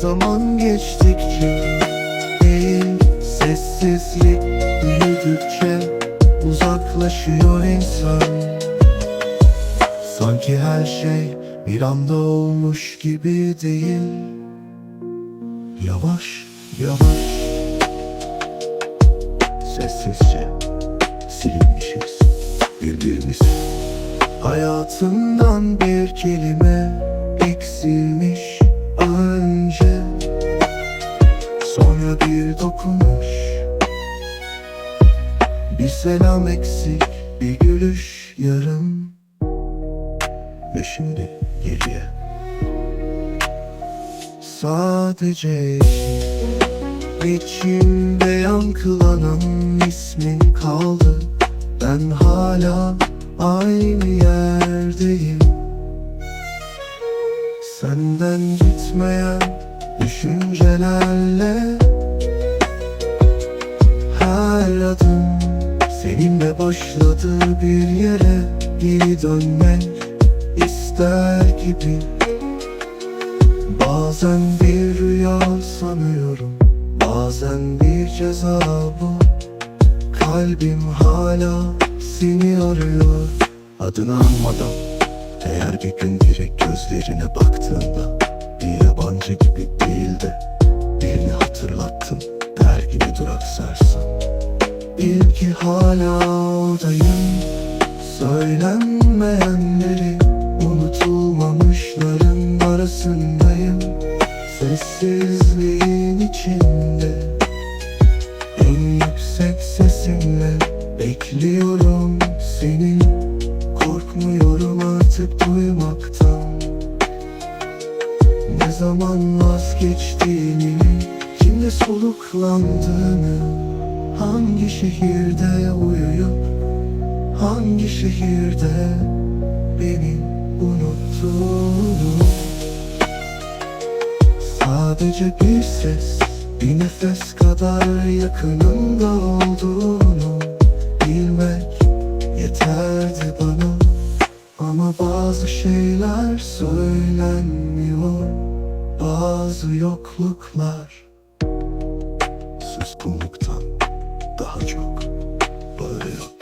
Zaman geçtikçe değil Sessizlik büyüdükçe Uzaklaşıyor insan. Sanki her şey bir anda olmuş gibi değil. Yavaş yavaş. Sessizce silinmişiz birbirimiz Hayatından bir kelime eksilmiş bir dokunuş. Bir selam eksik bir gülüş yarım. Ve şimdi geriye. Sadece İçimde yankılanan ismin kaldı. Ben hala aynı yerdeyim. Senden gitmeyen düşüncelerle seninle başladığı bir yere Geri dönmek ister gibi. Bazen bir rüya sanıyorum Bazen bir ceza bu. Kalbim hala seni arıyor. Adını anmadan Eğer bir gün direkt gözlerine baktığında Bir yabancı gibi değil hala oradayım Söylenmeyenleri Unutulmamışların arasındayım. Sessizliğin içinde En yüksek sesimle Bekliyorum seni. Korkmuyorum artık duymaktan. Ne zaman vazgeçtiğini Kimde soluklandığını Hangi şehirde uyuyup Hangi şehirde beni unuttuğunu Sadece bir ses Bir nefes kadar yakınında olduğunu Bilmek yeterdi bana. Ama bazı şeyler söylenmiyor Bazı yokluklar Suskunluktan daha çok. Bağırıyor